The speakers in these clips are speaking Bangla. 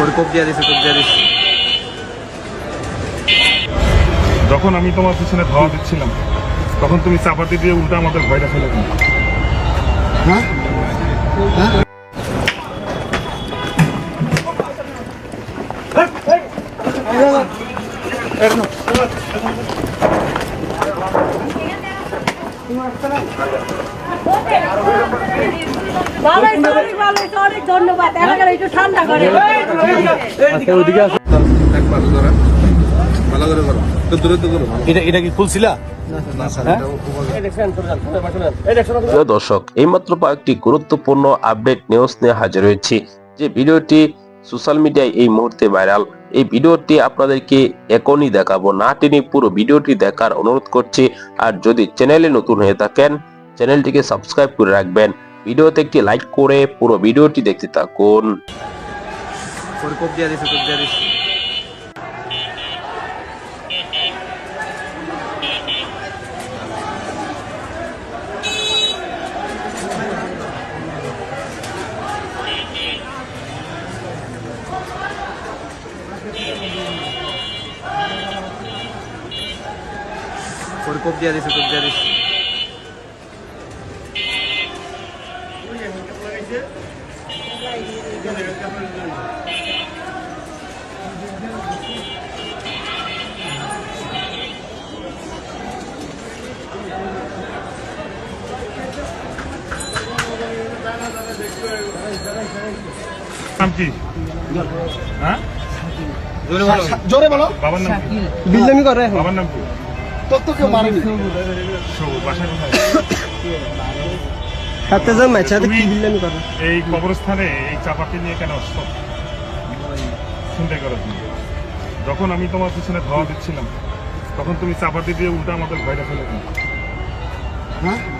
ওর কোপ দিছে কোপ দিছে যখন আমি তোমার পিছনে ধাওয়া দিচ্ছিলাম তখন তুমি চাপাতি দিয়ে উল্টা আমাদের ভয়টা ফেলে দিলে। অনেক ধন্যবাদ। একটু ঠান্ডা করে। দর্শক এইমাত্র কয়েকটি গুরুত্বপূর্ণ আপডেট নিউজ নিয়ে হাজির হয়েছি। যে ভিডিওটি সোশ্যাল মিডিয়ায় এই মুহূর্তে ভাইরাল এই ভিডিওটি আপনাদেরকে এখনই দেখাবো। না টেনে পুরো ভিডিওটি দেখার অনুরোধ করছি। আর যদি চ্যানেলে নতুন হয়ে থাকেন চ্যানেলটিকে সাবস্ক্রাইব করে রাখবেন। ভিডিওতে একটি লাইক করে পুরো ভিডিওটি দেখতে থাকুন। ওর কোপ দিয়ে দিছে কোপ দিয়ে দিছে নাম কি? হ্যাঁ? জোরে বলো। বাবার নাম কি? বিল্লামি করে। বাবার নাম কি? তোর তো কেউ মারেনি। বাসা কোথায়? হাতে যাও ম্যাচ হাতে কি তুমি- বিল্লামি করে? এই কবরস্থানে এই চাপাতি নিয়ে কেন আসছো? চিন্তা করো তুমি। যখন আমি তোমার পিছনে ধাওয়া দিচ্ছিলাম তখন তুমি চাপাতি দিয়ে উল্টা আমাদের ভয়টা ফেলে দিলে ভালোই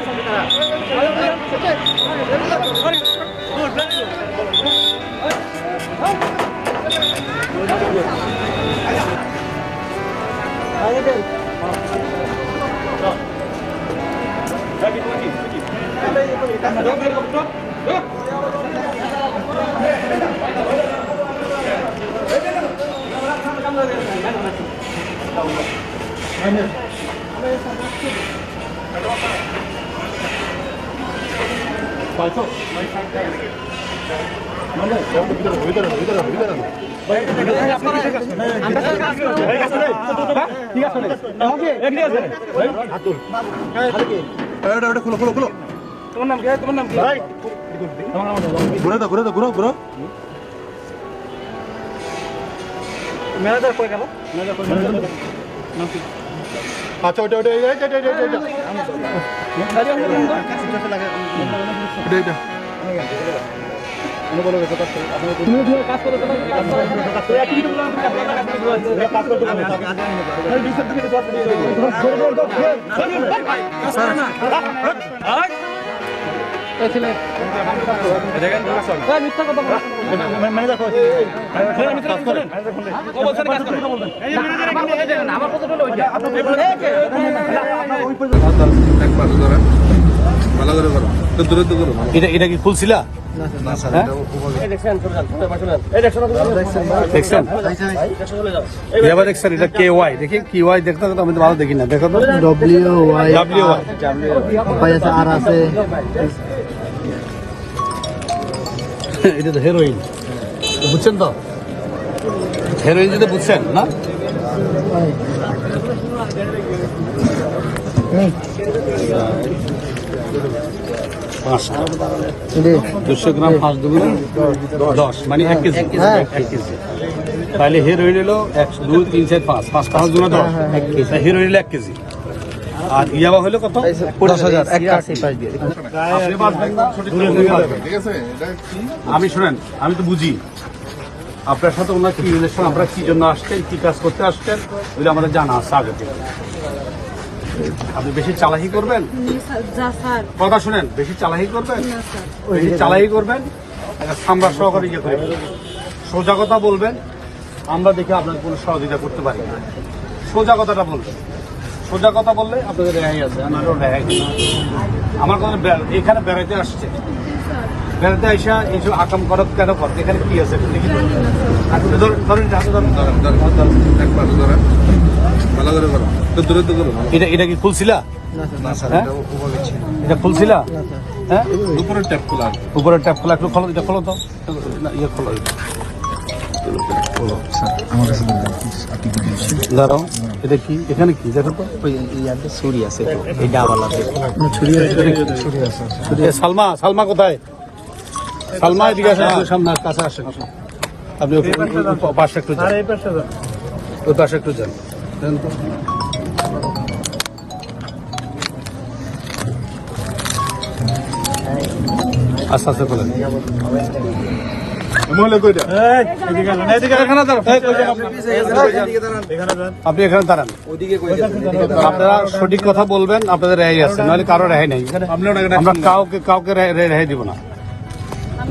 যাইতাছে, এটা রাস্তা, রাস্তা, এটা রাস্তা, রাস্তা, এটা বুঝতে হবে। ঘুরে দাও ঘুরে দাও ঘুরো ঘুরো ওটা ওটা এটা এটা এটা এটা এটা এটা একবার ধরা ভালো করে করো তো দূরে তো করো এটা এটা কি খুলছিলা দেখছেন এটা কে ওয়াই? দেখি কি ওয়াই দেখতে তো আমি তো ভালো দেখি না। দেখো তো। W Y W Y Y আর আছে। এটা তো হেরোইন বুঝছেন তো? হেরোইন যদি বুঝছেন না? দুশো গ্রাম পাঁচ দুগুলো দশ মানে এক কেজি। এক কেজি। তাহলে হিরোইন হলো একশো দুই তিন চার পাঁচ। পাঁচ পাঁচ দুগুলো দশ। এক কেজি। হিরোইন হলো এক কেজি। আর ইয়াবা হলো কত? দশ হাজার আমি শুনেন আমি তো বুঝি। আপনার সাথে ওনার কি রিলেশন আপনারা কি জন্য আসছেন কি কাজ করতে আসছেন ওইটা আমাদের জানা আছে আগে থেকে। আপনি বেশি চালাকি করবেন? কথা শুনেন বেশি চালাকি করবেন? বেশি চালাকি করবেন? সামরা সহকারে ইয়ে করে সোজা কথা বলবেন আমরা দেখে আপনার কোনো সহযোগিতা করতে পারি না। সোজা কথাটা বলবেন। সোজা কথা বললে আপনাদের রেহাই আছে আমারও রেহাই আমার কথা এখানে বেড়াইতে আসছে। বেড়াতে আইসা এইসব আকাম করত কেন কর এখানে কি আছে। আপনি ধরেন ধরেন হাতে ধরেন। ধরেন ধরেন ধরেন ভালো করে করো একটু দূরে তো করো এটা এটা কি খুলছিলা? হ্যাঁ? এটা খুলছিলা? হ্যাঁ? ট্যাপ খোলা উপরের ট্যাপ খোলা একটু খোলো এটা খোলো তো। ইয়ে খোলো। দাঁড়াও এটা কি? এখানে কি? দেখো তো। এ, সালমা সালমা কোথায়? সালমা এদিকে আসেন সামনে কাছে আসেন আপনি পাশে একটু যান। ওই পাশে একটু যান। যান আস্তে আস্তে করেন আপনি? এখানে দাঁড়ান আপনারা সঠিক কথা বলবেন আপনাদের রেহাই আছে নাহলে কারও রেহাই নেই। আমরা কাউকে কাউকে রেহাই দিব না।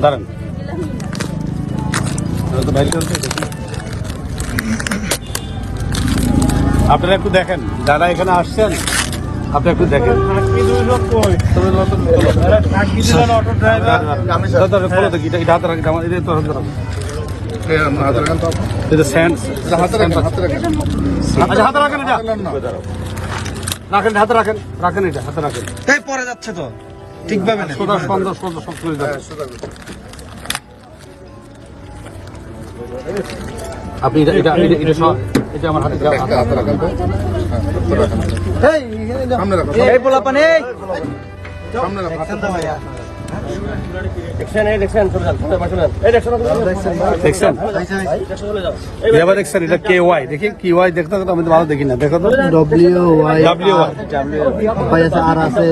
দাঁড়ান। আপনারা একটু দেখেন যারা এখানে আসছেন আপনি একটু দেখেন। রাখেন হাতে রাখেন রাখেন আচ্ছা রাখেন এটা। হাতে রাখেন রাখেন এটা হাতে রাখেন। তাই পরে যাচ্ছে তো। ঠিক ভাবে না সোজা সুন্দর সুন্দর সব করে দেন। হ্যাঁ, সোজা। আপনি এটা এটা এটা এটা সব- আমার হাতে দাও। একটা হাতে রাখেন তো হ্যাঁ, হাতে রাখেন। এই সামনে রাখো। এই পোলা পানি সামনে রাখো হাতে দেখছেন এবার দেখছেন এটা কে ওয়াই? দেখি কি দেখতে আমি তো ভালো দেখি না। দেখো তো। ডব্লিউ ওয়াই ডাব্লিউ ওয়াই পাঁচ আছে আর আছে।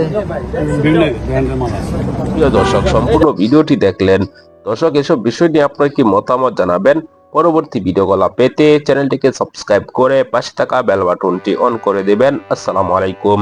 বিভিন্ন ব্র্যান্ডের মাল আছে। প্রিয় দর্শক সম্পূর্ণ ভিডিওটি দেখলেন। দর্শক এসব বিষয় নিয়ে আপনার কি মতামত জানাবেন? পরবর্তী ভিডিওগুলো পেতে চ্যানেলটিকে সাবস্ক্রাইব করে পাশে থাকা বেল বাটনটি অন করে দেবেন। আসসালামু আলাইকুম।